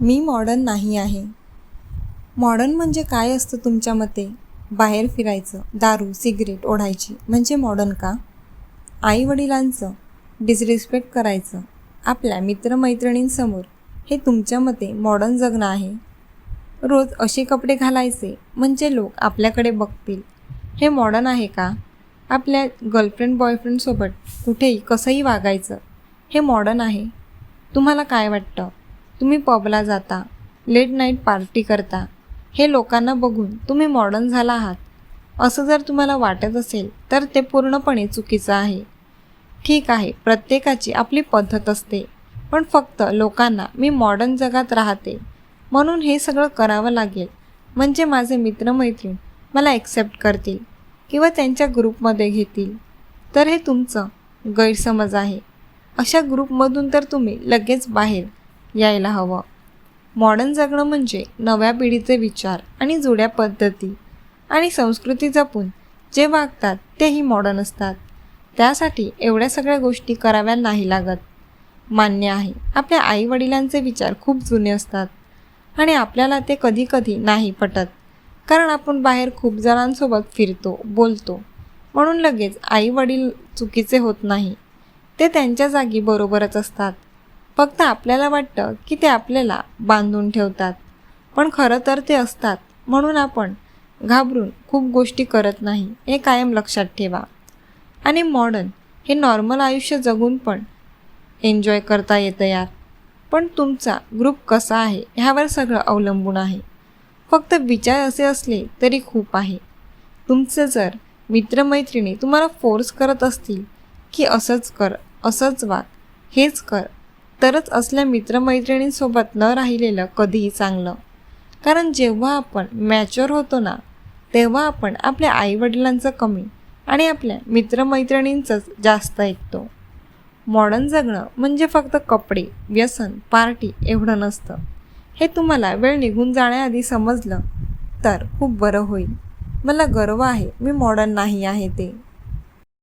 मी modern नाही आहे. Modern म्हणजे काय असतं तुमच्या मते? बाहेर फिरायचं दारू सिगरेट ओढायची म्हणजे मॉडर्न का? आईवडिलांचं डिसरिस्पेक्ट करायचं आपल्या मित्रमैत्रिणींसमोर हे तुमच्या मते मॉडर्न जगणं आहे? रोज असे कपडे घालायचे म्हणजे लोक आपल्याकडे बघतील. हे मॉडर्न आहे का? आपल्या गर्लफ्रेंड बॉयफ्रेंडसोबत कुठेही कसंही वागायचं हे मॉडर्न आहे. तुम्हाला काय वाटतं? तुम्ही पबला जाता लेट नाईट पार्टी करता हे लोकांना बघून तुम्ही मॉडर्न झाला आहात. असं जर तुम्हाला वाटत असेल तर ते पूर्णपणे चुकीचं आहे. ठीक आहे प्रत्येकाची आपली पद्धत असते पण फक्त लोकांना मी मॉडर्न जगात राहते. म्हणून हे सगळं करावं लागेल. म्हणजे माझे मित्रमैत्रीण मला ॲक्सेप्ट करतील किंवा त्यांच्या ग्रुपमध्ये घेतील. तर हे तुमचं गैरसमज आहे. अशा ग्रुपमधून तर तुम्ही लगेच बाहेर यायला हवं. मॉडर्न जगणं म्हणजे नव्या पिढीचे विचार आणि जुड्या पद्धती आणि संस्कृती जपून जे वागतात तेही मॉडर्न असतात. त्यासाठी एवढ्या सगळ्या गोष्टी कराव्या नाही लागत. मान्य आहे आपल्या आईवडिलांचे विचार खूप जुने असतात आणि आपल्याला ते कधी कधी नाही पटत. कारण आपण बाहेर खूप जणांसोबत फिरतो बोलतो. म्हणून लगेच आई वडील चुकीचे होत नाही. ते त्यांच्या जागी बरोबरच असतात. फक्त आपल्याला वाटतं की ते आपल्याला बांधून ठेवतात. पण खरं तर ते असतात. म्हणून आपण घाबरून खूप गोष्टी करत नाही हे कायम लक्षात ठेवा. आणि मॉडर्न हे नॉर्मल आयुष्य जगून पण एन्जॉय करता येतं यार. पण तुमचा ग्रुप कसा आहे ह्यावर सगळं अवलंबून आहे. फक्त विचार असे असले तरी खूप आहे. तुमचे जर मित्रमैत्रिणी तुम्हाला फोर्स करत असतील की असंच कर असंच वाग हेच कर तरच असल्या मित्रमैत्रिणींसोबत न राहिलेलं कधीही चांगलं. कारण जेव्हा आपण मॅच्युअर होतो ना तेव्हा आपण आपल्या आईवडिलांचं कमी आणि आपल्या मित्रमैत्रिणींचंच जास्त ऐकतो. मॉडर्न जगणं म्हणजे फक्त कपडे व्यसन पार्टी एवढं नसतं. हे तुम्हाला वेळ निघून जाण्याआधी समजलं तर खूप बरं होईल. मला गर्व आहे मी मॉडर्न नाही आहे ते.